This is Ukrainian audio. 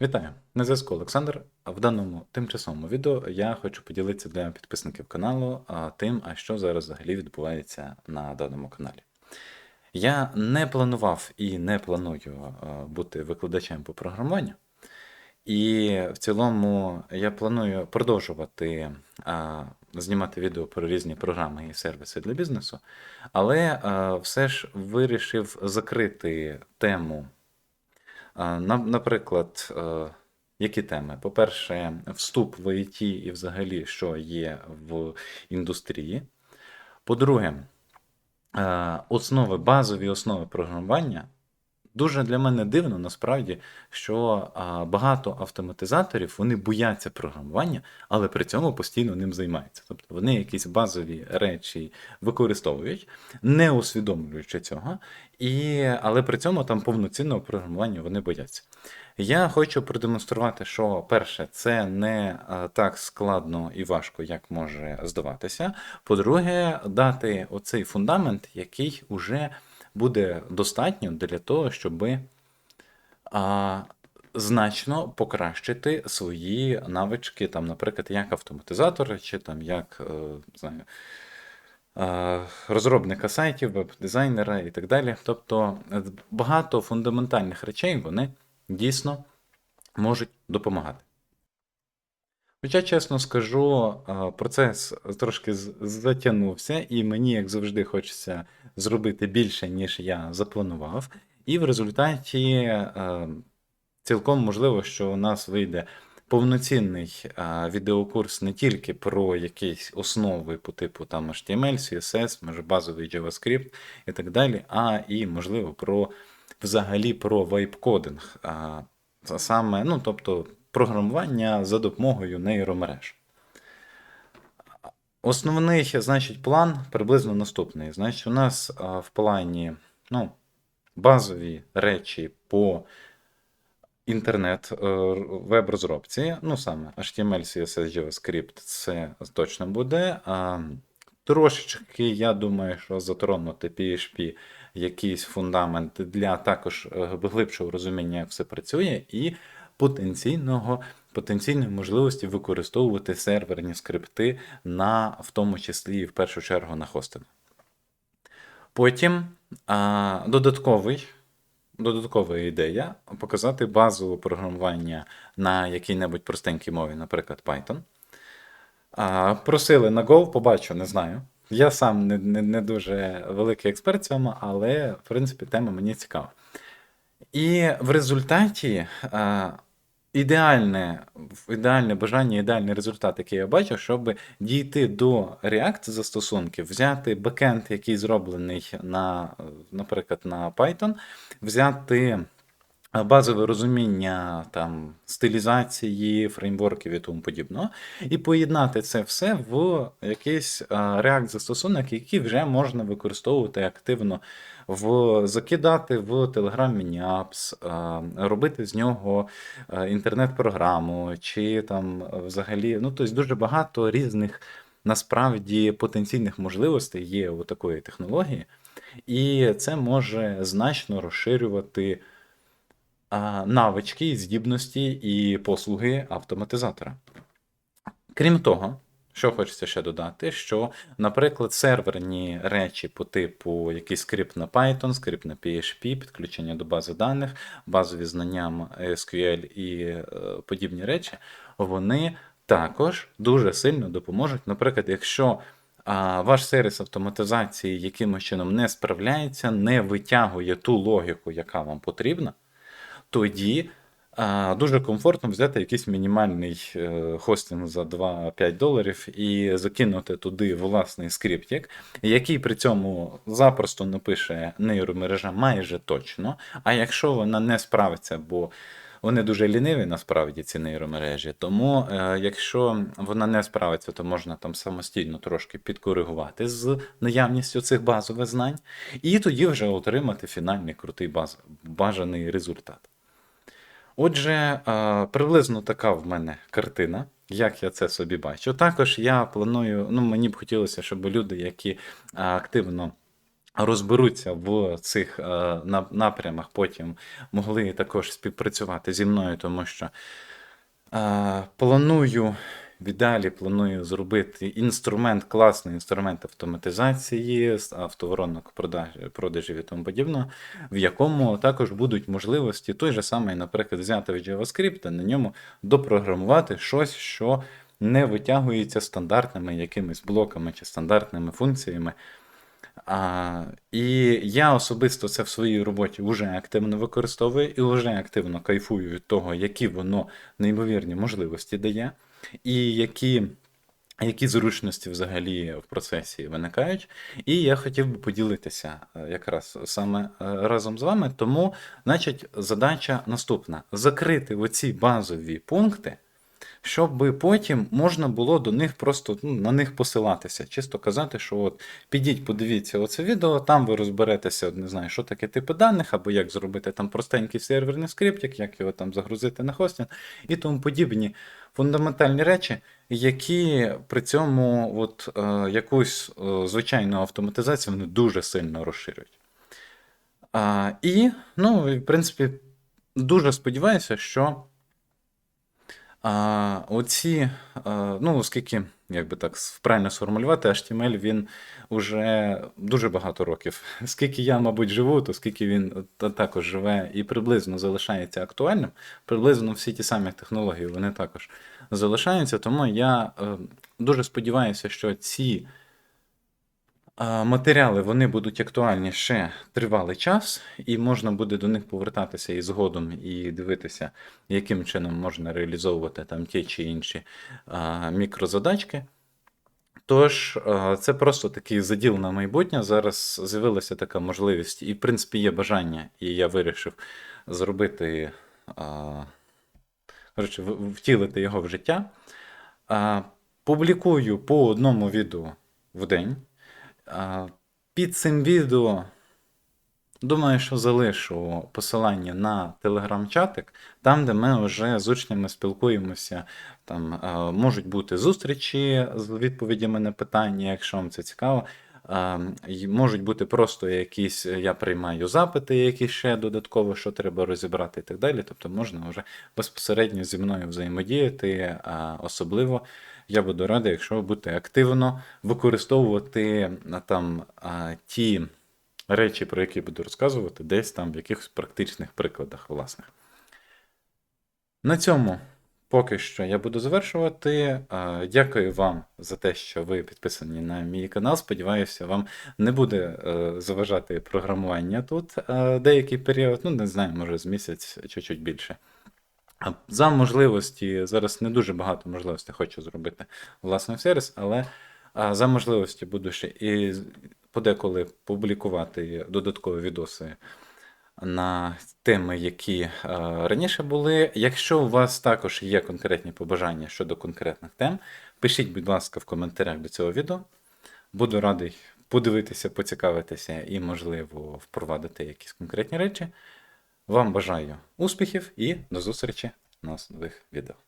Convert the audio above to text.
Вітаю! На зв'язку Олександр. В даному тимчасовому відео я хочу поділитися для підписників каналу тим, а що зараз взагалі відбувається на даному каналі. Я не планував і не планую бути викладачем по програмуванню. І в цілому я планую продовжувати а, знімати відео про різні програми і сервіси для бізнесу, але а, все ж вирішив закрити тему Наприклад, е, які теми? По-перше, вступ в ІТ і взагалі, що є в індустрії. По-друге, е, основи, базові основи програмування. Дуже для мене дивно насправді, що а, багато автоматизаторів вони бояться програмування, але при цьому постійно ним займаються. Тобто вони якісь базові речі використовують, не усвідомлюючи цього, і, але при цьому там повноцінного програмування вони бояться. Я хочу продемонструвати, що перше, це не так складно і важко, як може здаватися. По-друге, дати оцей фундамент, який уже буде достатньо для того, щоб а, значно покращити свої навички, там, наприклад, як автоматизатора, чи там як е, знаю, е, розробника сайтів, веб-дизайнера і так далі. Тобто е, багато фундаментальних речей вони дійсно можуть допомагати. Хоча, чесно скажу, процес трошки затягнувся, і мені, як завжди, хочеться зробити більше, ніж я запланував. І в результаті е, цілком можливо, що у нас вийде повноцінний е, відеокурс не тільки про якісь основи по типу там HTML, CSS, може базовий JavaScript і так далі, а і, можливо, про взагалі про вайп-кодинг. А, саме, ну, тобто програмування за допомогою нейромереж. Основний, значить, план приблизно наступний. Значить, у нас а, в плані ну, базові речі по інтернет е, ну саме HTML, CSS, JavaScript, це точно буде. А, трошечки, я думаю, що затронути PHP якийсь фундамент для також е, глибшого розуміння, як все працює, і потенційного, потенційної можливості використовувати серверні скрипти на, в тому числі і в першу чергу на хостинг. Потім а, додатковий, додаткова ідея показати базу програмування на якій-небудь простенькій мові, наприклад, Python. А, просили на Go, побачу, не знаю. Я сам не, не, не дуже великий експерт цьому, але в принципі тема мені цікава. І в результаті а, ідеальне, ідеальне бажання, ідеальний результат, який я бачу, щоб дійти до React застосунків, взяти бекенд, який зроблений на, наприклад, на Python, взяти базове розуміння там стилізації, фреймворків і тому подібного, і поєднати це все в якийсь а, React застосунок, який вже можна використовувати активно в закидати в Telegram Mini-Apps, робити з нього інтернет-програму, чи там взагалі, ну тобто дуже багато різних насправді потенційних можливостей є у такої технології, і це може значно розширювати навички, здібності і послуги автоматизатора. Крім того, що хочеться ще додати, що, наприклад, серверні речі по типу якийсь скрипт на Python, скрипт на PHP, підключення до бази даних, базові знання SQL і е, подібні речі, вони також дуже сильно допоможуть. Наприклад, якщо а, ваш сервіс автоматизації якимось чином не справляється, не витягує ту логіку, яка вам потрібна, тоді дуже комфортно взяти якийсь мінімальний е, хостинг за 2-5 доларів і закинути туди власний скриптик, який при цьому запросто напише нейромережа майже точно. А якщо вона не справиться, бо вони дуже ліниві насправді ці нейромережі. Тому, е, якщо вона не справиться, то можна там самостійно трошки підкоригувати з наявністю цих базових знань, і тоді вже отримати фінальний крутий баз, бажаний результат. Отже, е, приблизно така в мене картина, як я це собі бачу. Також я планую, ну мені б хотілося, щоб люди, які е, активно розберуться в цих е, напрямах, потім могли також співпрацювати зі мною, тому що планую. В планую зробити інструмент, класний інструмент автоматизації, автоворонок продаж- продажів і тому подібного, в якому також будуть можливості той же самий, наприклад, взяти в JavaScript, на ньому допрограмувати щось, що не витягується стандартними якимись блоками чи стандартними функціями. А, і я особисто це в своїй роботі вже активно використовую і вже активно кайфую від того, які воно неймовірні можливості дає, і які, які зручності взагалі в процесі виникають. І я хотів би поділитися е, якраз саме е, разом з вами. Тому, значить, задача наступна: закрити оці базові пункти щоб потім можна було до них просто ну, на них посилатися. Чисто казати, що от підіть, подивіться оце відео, там ви розберетеся, не знаю, що таке типи даних, або як зробити там простенький серверний скриптик, як його там загрузити на хостинг і тому подібні фундаментальні речі, які при цьому от, е, якусь е, звичайну автоматизацію вони дуже сильно розширюють. А, і, ну, в принципі, дуже сподіваюся, що. А, оці, а, ну, оскільки, як би так правильно сформулювати, HTML він уже дуже багато років. Скільки я, мабуть, живу, то скільки він також живе і приблизно залишається актуальним, приблизно всі ті самі технології вони також залишаються. Тому я е, дуже сподіваюся, що ці Матеріали вони будуть актуальні ще тривалий час, і можна буде до них повертатися і згодом, і дивитися, яким чином можна реалізовувати там ті чи інші мікрозадачки. Тож, це просто такий заділ на майбутнє. Зараз з'явилася така можливість, і, в принципі, є бажання, і я вирішив зробити, коротше, втілити його в життя. Публікую по одному відео в день. Під цим відео, думаю, що залишу посилання на телеграм-чатик, там, де ми вже з учнями спілкуємося. Там можуть бути зустрічі з відповідями на питання, якщо вам це цікаво. Можуть бути просто якісь, я приймаю запити, які ще додатково, що треба розібрати і так далі. Тобто можна вже безпосередньо зі мною взаємодіяти, особливо я буду радий, якщо ви будете активно використовувати там ті речі, про які буду розказувати, десь там в якихось практичних прикладах власних. На цьому поки що я буду завершувати. Дякую вам за те, що ви підписані на мій канал. Сподіваюся, вам не буде е, заважати програмування тут е, деякий період, ну не знаю, може з місяць чуть-чуть більше. За можливості, зараз не дуже багато можливостей хочу зробити власний сервіс, але за можливості буду ще і подеколи публікувати додаткові відоси на теми, які е, раніше були. Якщо у вас також є конкретні побажання щодо конкретних тем, пишіть, будь ласка, в коментарях до цього відео. Буду радий подивитися, поцікавитися і, можливо, впровадити якісь конкретні речі. Вам бажаю успіхів і до зустрічі на нових відео.